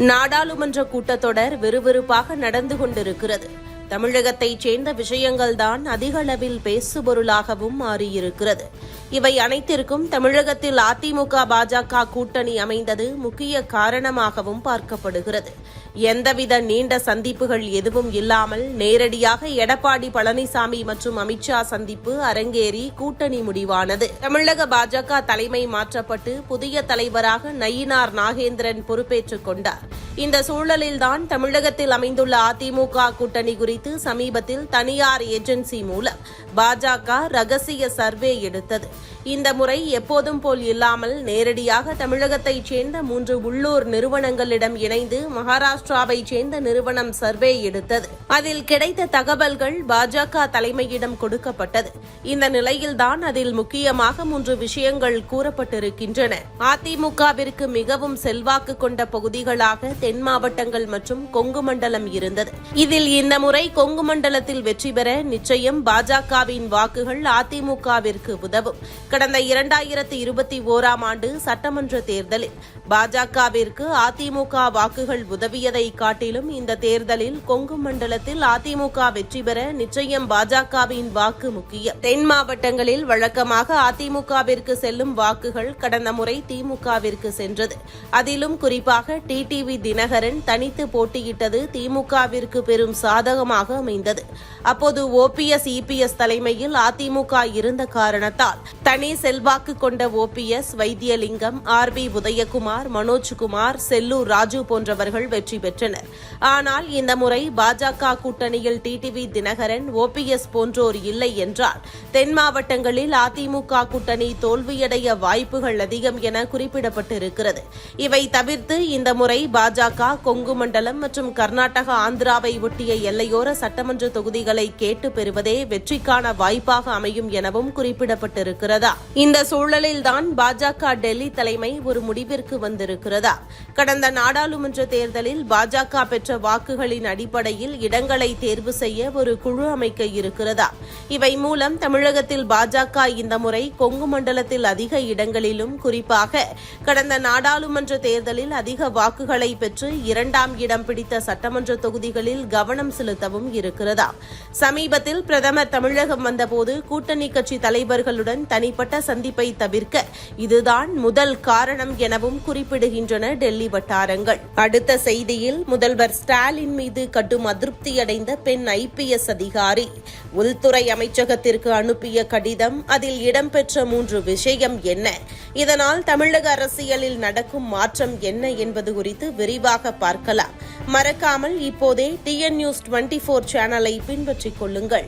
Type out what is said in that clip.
நாடாளுமன்ற கூட்டத்தொடர் விறுவிறுப்பாக நடந்து கொண்டிருக்கிறது. தமிழகத்தைச் சேர்ந்த விஷயங்கள்தான் அதிக அளவில் பேசுபொருளாகவும் மாறியிருக்கிறது. இவை அனைத்திற்கும் தமிழகத்தில் அதிமுக பாஜக கூட்டணி அமைந்தது முக்கிய காரணமாகவும் பார்க்கப்படுகிறது. எந்தவித நீண்ட சந்திப்புகள் எதுவும் இல்லாமல் நேரடியாக எடப்பாடி பழனிசாமி மற்றும் அமித்ஷா சந்திப்பு அரங்கேறி கூட்டணி முடிவானது. தமிழக பாஜக தலைமை மாற்றப்பட்டு புதிய தலைவராக நயினார் நாகேந்திரன் பொறுப்பேற்றுக் கொண்டார். இந்த சூழலில்தான் தமிழகத்தில் அமைந்துள்ள அதிமுக கூட்டணி குறித்து சமீபத்தில் தனியார் ஏஜென்சி மூலம் பாஜக ரகசிய சர்வே எடுத்தது. இந்த முறை எப்போதும் போல் இல்லாமல் நேரடியாக தமிழகத்தைச் சேர்ந்த மூன்று உள்ளூர் நிறுவனங்களிடம் இணைந்து மகாராஷ்டிராவைச் சேர்ந்த நிறுவனம் சர்வே எடுத்தது. அதில் கிடைத்த தகவல்கள் பாஜக தலைமையிடம் கொடுக்கப்பட்டது. இந்த நிலையில்தான் அதில் முக்கியமாக மூன்று விஷயங்கள் கூறப்பட்டிருக்கின்றன. அதிமுகவிற்கு மிகவும் செல்வாக்கு கொண்ட பகுதிகளாக தென் மாவட்டங்கள் மற்றும் கொங்கு மண்டலம் இருந்தது. இதில் இந்த முறை கொங்கு மண்டலத்தில் வெற்றி பெற நிச்சயம் பாஜகவின் வாக்குகள் அதிமுகவிற்கு உதவும். கடந்த இரண்டாயிரத்தி இருபத்தி ஓராம் ஆண்டு சட்டமன்ற தேர்தலில் பாஜகவிற்கு அதிமுக வாக்குகள் உதவியதை காட்டிலும் இந்த தேர்தலில் கொங்கு மண்டலத்தில் அதிமுக வெற்றி பெற நிச்சயம் பாஜகவின் வாக்கு முக்கியம். தென் மாவட்டங்களில் வழக்கமாக அதிமுகவிற்கு செல்லும் வாக்குகள் கடந்த முறை திமுகவிற்கு சென்றது. அதிலும் குறிப்பாக டிடிவி தினகரன் தனித்து போட்டியிட்டது திமுகவிற்கு பெரும் சாதகமாக அமைந்தது. அப்போது ஓபிஎஸ் இபிஎஸ் தலைமையில் அதிமுக இருந்த காரணத்தால் தனி செல்வாக்கு கொண்ட ஓபிஎஸ் வைத்தியலிங்கம் ஆர் பி உதயகுமார் மனோஜ்குமார் செல்லூர் ராஜு போன்றவர்கள் வெற்றி பெற்றனர். ஆனால் இந்த முறை பாஜக கூட்டணியில் டிடிவி தினகரன் ஓபிஎஸ் போன்றோர் இல்லை என்றால் தென் மாவட்டங்களில் அதிமுக கூட்டணி தோல்வியடைய வாய்ப்புகள் அதிகம் என குறிப்பிடப்பட்டிருக்கிறது. இவை தவிர்த்து இந்த முறை பாஜக கொங்கு மண்டலம் மற்றும் கர்நாடக ஆந்திராவை ஒட்டிய எல்லையோர சட்டமன்ற தொகுதிகள் கேட்டு பெறுவதே வெற்றிக்கான வாய்ப்பாக அமையும் எனவும் குறிப்பிடப்பட்டிருக்கிறதா. இந்த சூழலில்தான் பாஜக டெல்லி தலைமை ஒரு முடிவிற்கு வந்திருக்கிறதா. கடந்த நாடாளுமன்ற தேர்தலில் பாஜக பெற்ற வாக்குகளின் அடிப்படையில் இடங்களை தேர்வு செய்ய ஒரு குழு அமைக்க இருக்கிறதா. இவை மூலம் தமிழகத்தில் பாஜக இந்த முறை கொங்கு மண்டலத்தில் அதிக இடங்களிலும் குறிப்பாக கடந்த நாடாளுமன்ற தேர்தலில் அதிக வாக்குகளை பெற்று இரண்டாம் இடம் பிடித்த சட்டமன்ற தொகுதிகளில் கவனம் செலுத்தவும் இருக்கிறதா. சமீபத்தில் பிரதமர் தமிழகம் வந்தபோது கூட்டணி கட்சி தலைவர்களுடன் தனிப்பட்ட சந்திப்பை தவிர்க்க இதுதான் முதல் காரணம் எனவும் குறிப்பிடுகின்றன டெல்லி வட்டாரங்கள். அடுத்த செய்தியில் முதல்வர் ஸ்டாலின் மீது கடும் அதிருப்தியடைந்த பெண் ஐபிஎஸ் அதிகாரி. உள்துறை அமைச்சகத்திற்கு அனுப்பிய கடிதம் அதில் இடம்பெற்ற மூன்று விஷயம் என்ன? இதனால் தமிழக அரசியலில் நடக்கும் மாற்றம் என்ன என்பது குறித்து விரிவாக பார்க்கலாம். மறக்காமல் இப்போதே டிஎன் நியூஸ் டுவெண்டி ஃபோர் சேனலை பின்பற்றிக் கொள்ளுங்கள்.